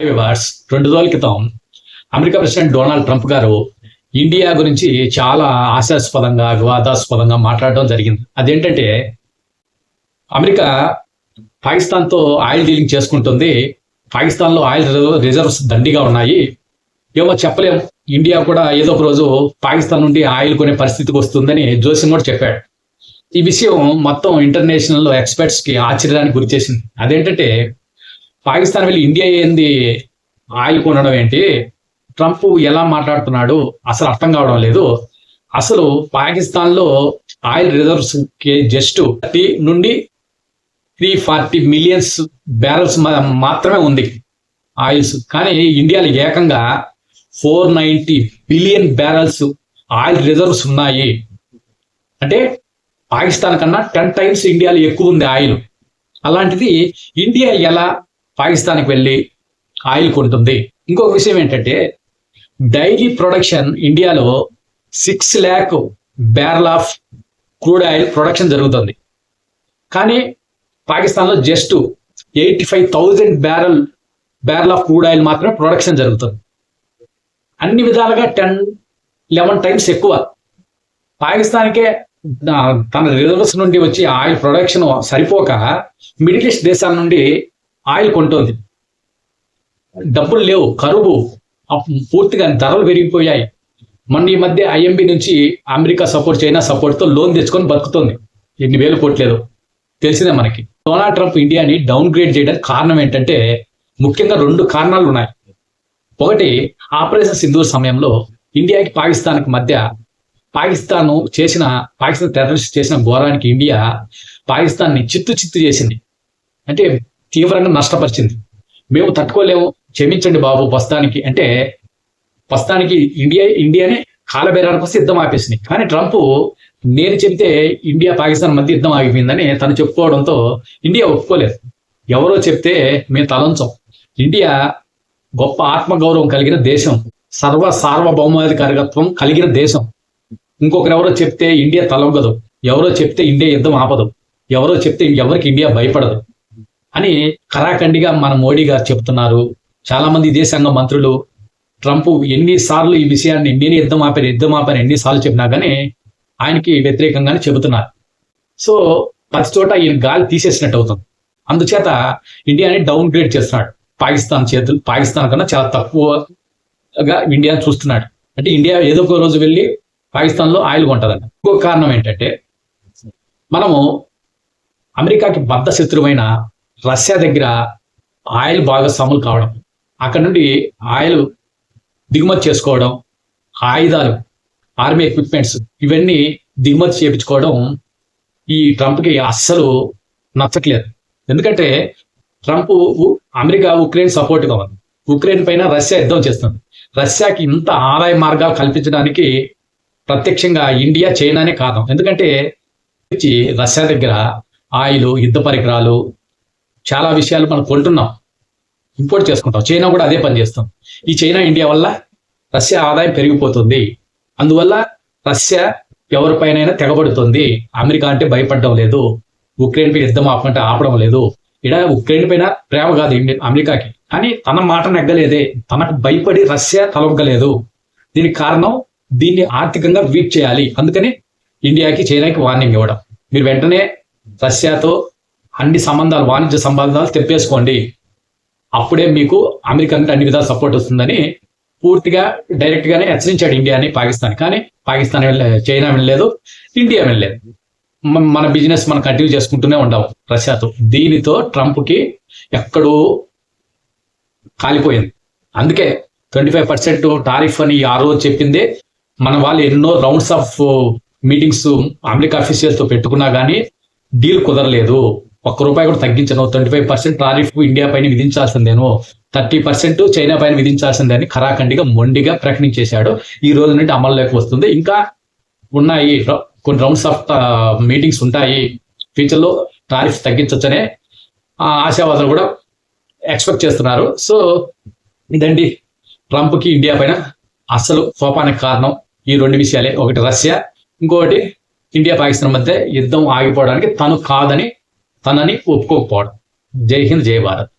Viewers రెండు రోజుల క్రితం అమెరికా ప్రెసిడెంట్ డొనాల్డ్ ట్రంప్ గారు ఇండియా గురించి చాలా ఆశాస్పదంగా వివాదాస్పదంగా మాట్లాడడం జరిగింది. అదేంటంటే అమెరికా పాకిస్తాన్తో ఆయిల్ డీలింగ్ చేసుకుంటుంది. పాకిస్తాన్లో ఆయిల్ రిజర్వ్స్ దండిగా ఉన్నాయి. ఏమో చెప్పలేము ఇండియా కూడా ఏదో ఒక రోజు పాకిస్తాన్ నుండి ఆయిల్ కొనే పరిస్థితికి వస్తుందని జోసింగ్ కూడా చెప్పాడు. ఈ విషయం మొత్తం ఇంటర్నేషనల్ ఎక్స్పర్ట్స్కి ఆశ్చర్యానికి గురి చేసింది. అదేంటంటే పాకిస్తాన్ వెళ్ళి ఇండియా ఏంది? ఆయిల్ కొనడం ఏంటి? ట్రంప్ ఎలా మాట్లాడుతున్నాడు? అసలు అర్థం కావడం లేదు. అసలు పాకిస్తాన్లో ఆయిల్ రిజర్వ్స్కి జస్ట్ థర్టీ నుండి త్రీ ఫార్టీ మిలియన్స్ బ్యారల్స్ మాత్రమే ఉంది ఆయిల్స్. కానీ ఇండియాలో ఏకంగా four ninety billion barrels oil reserves ఉన్నాయి. అంటే పాకిస్తాన్ కన్నా టెన్ టైమ్స్ ఇండియాలో ఎక్కువ ఉంది ఆయిల్. అలాంటిది ఇండియా ఎలా పాకిస్తాన్కి వెళ్ళి ఆయిల్ కొంటుంది. ఇంకొక విషయం ఏంటంటే డైలీ ప్రొడక్షన్ ఇండియాలో six lakh barrel of crude oil production జరుగుతుంది. కానీ పాకిస్తాన్లో just eighty five thousand barrel barrel of crude oil మాత్రమే ప్రొడక్షన్ జరుగుతుంది. అన్ని విధాలుగా టెన్ లెవెన్ టైమ్స్ ఎక్కువ. పాకిస్తాన్కే తన రిజర్వ్స్ నుండి వచ్చి ఆయిల్ ప్రొడక్షన్ సరిపోక మిడిల్ ఈస్ట్ దేశాల నుండి ఆయిల్ కొంటుంది. డబ్బులు లేవు కరువు పూర్తిగా ధరలు పెరిగిపోయాయి. మొన్న ఈ మధ్య ఐఎంబి నుంచి అమెరికా సపోర్ట్ చైనా సపోర్ట్తో లోన్ తెచ్చుకొని బతుకుతుంది. ఎన్ని వేలు కొట్టలేదు. తెలిసిందే మనకి. డొనాల్డ్ ట్రంప్ ఇండియాని డౌన్ గ్రేడ్ చేయడానికి కారణం ఏంటంటే ముఖ్యంగా రెండు కారణాలు ఉన్నాయి ఒకటి ఆపరేషన్ సింధూర్ సమయంలో ఇండియాకి పాకిస్తాన్కి మధ్య పాకిస్తాన్ చేసిన పాకిస్తాన్ టెర్రరిస్ట్ చేసిన ఘోరానికి ఇండియా పాకిస్తాన్ని చిత్తు చిత్తు చేసింది. అంటే తీవ్రంగా నష్టపరిచింది. మేము తట్టుకోలేము. క్షమించండి బాబు ప్రస్తుతానికి. అంటే ప్రస్తుతానికి ఇండియా ఇండియానే కాలబేరానికి వస్తే యుద్ధం ఆపేసింది. కానీ ట్రంప్ నేను చెబితే ఇండియా పాకిస్తాన్ మధ్య యుద్ధం ఆగిపోయిందని తను చెప్పుకోవడంతో ఇండియా ఒప్పుకోలేదు. ఎవరో చెప్తే మేము తలంచం. ఇండియా గొప్ప ఆత్మగౌరవం కలిగిన దేశం. సర్వ సార్వభౌమాధికారికత్వం కలిగిన దేశం. ఇంకొకరు ఎవరో చెప్తే ఇండియా తలవగదు ఎవరో చెప్తే ఇండియా యుద్ధం ఆపదు. ఎవరో చెప్తే ఎవరికి ఇండియా భయపడదు. అని కరాఖండిగా మన మోడీ గారు చెప్తున్నారు. చాలామంది విదేశాంగ మంత్రులు ట్రంప్ ఎన్నిసార్లు ఈ విషయాన్ని నేను యుద్ధం ఆపాను యుద్ధం ఆపాను ఎన్నిసార్లు చెప్పినా కానీ ఆయనకి వ్యతిరేకంగానే చెబుతున్నారు. సో ప్రతి చోట ఈయన గాలి తీసేసినట్టు అవుతుంది. అందుచేత ఇండియాని డౌన్ గ్రేడ్ చేస్తున్నాడు. పాకిస్తాన్ చేతులు పాకిస్తాన్ కన్నా చాలా తక్కువగా ఇండియాని చూస్తున్నాడు. అంటే ఇండియా ఏదో ఒక రోజు వెళ్ళి పాకిస్తాన్లో ఆయిల్ కొంటదంట. ఇంకో కారణం ఏంటంటే మనము అమెరికాకి బద్ద శత్రువైన రష్యా దగ్గర ఆయిల్ భాగస్వాములు కావడం అక్కడ నుండి ఆయిల్ దిగుమతి చేసుకోవడం ఆయుధాలు ఆర్మీ ఎక్విప్మెంట్స్ ఇవన్నీ దిగుమతి చేయించుకోవడం ఈ ట్రంప్కి అస్సలు నచ్చట్లేదు. ఎందుకంటే ట్రంప్ ఉ- అమెరికా ఉక్రెయిన్ సపోర్ట్గా ఉంది. ఉక్రెయిన్ పైన రష్యా యుద్ధం చేస్తుంది. రష్యాకి ఇంత ఆదాయ మార్గాలు కల్పించడానికి ప్రత్యక్షంగా ఇండియా చైనానే కారణం. ఎందుకంటే రష్యా దగ్గర ఆయిల్ యుద్ధ పరికరాలు చాలా విషయాలు మనం కొంటున్నాం. ఇంపోర్ట్ చేసుకుంటాం. చైనా కూడా అదే పని చేస్తాం. ఈ చైనా ఇండియా వల్ల రష్యా ఆదాయం పెరిగిపోతుంది. అందువల్ల రష్యా ఎవరిపైనైనా తెగబడుతుంది. అమెరికా అంటే భయపడడం లేదు. ఉక్రెయిన్ పై యుద్ధం ఆపమంటే ఆపడం లేదు. ఇక్కడ ఉక్రెయిన్ పైన ప్రేమ కాదు అమెరికాకి. కానీ తన మాట నెగ్గలేదే. తనకు భయపడి రష్యా తలొగ్గలేదు. దీనికి కారణం దీన్ని ఆర్థికంగా వీక్ చేయాలి. అందుకని ఇండియాకి చైనాకి వార్నింగ్ ఇవ్వడం. మీరు వెంటనే రష్యాతో అన్ని సంబంధాలు వాణిజ్య సంబంధాలు తెప్పేసుకోండి. అప్పుడే మీకు అమెరికా నుండి అన్ని విధాలు సపోర్ట్ వస్తుందని పూర్తిగా డైరెక్ట్గానే హెచ్చరించాడు ఇండియాని పాకిస్తాన్. కానీ పాకిస్తాన్ చైనా వెళ్ళలేదు ఇండియా వెళ్ళలేదు. మన బిజినెస్ మనం కంటిన్యూ చేసుకుంటూనే ఉండాం రష్యాతో. దీనితో ట్రంప్కి ఎక్కడో కాలిపోయింది. అందుకే ట్వంటీ ఫైవ్ పర్సెంట్ టారిఫ్ అని ఆ రోజు చెప్పింది మన వాళ్ళు ఎన్నో రౌండ్స్ ఆఫ్ మీటింగ్స్ అమెరికా అఫీషియల్స్తో పెట్టుకున్నా కానీ డీల్ కుదరలేదు. ఒక్క రూపాయి కూడా తగ్గించను. Twenty five percent tariff India పైన విధించాల్సిందేనో థర్టీ పర్సెంట్ చైనా పైన విధించాల్సిందే అని ఖరాఖండిగా మొండిగా ప్రకటించేశాడు ఈ రోజు నుండి అమల్లోకి వస్తుంది. ఇంకా ఉన్నాయి కొన్ని రౌండ్స్ ఆఫ్ మీటింగ్స్ ఉంటాయి. ఫ్యూచర్లో టారిఫ్ తగ్గించవచ్చనే ఆ, ఆశావాదులు కూడా ఎక్స్పెక్ట్ చేస్తున్నారు. సో ఇదండి ట్రంప్కి ఇండియా పైన అసలు కోపానికి కారణం ఈ రెండు విషయాలే. ఒకటి రష్యా ఇంకొకటి ఇండియా పాకిస్తాన్ మధ్య యుద్ధం ఆగిపోవడానికి తను కాదని తనని ఒప్పుకోకపోవడం జై హింద్ జై భారత్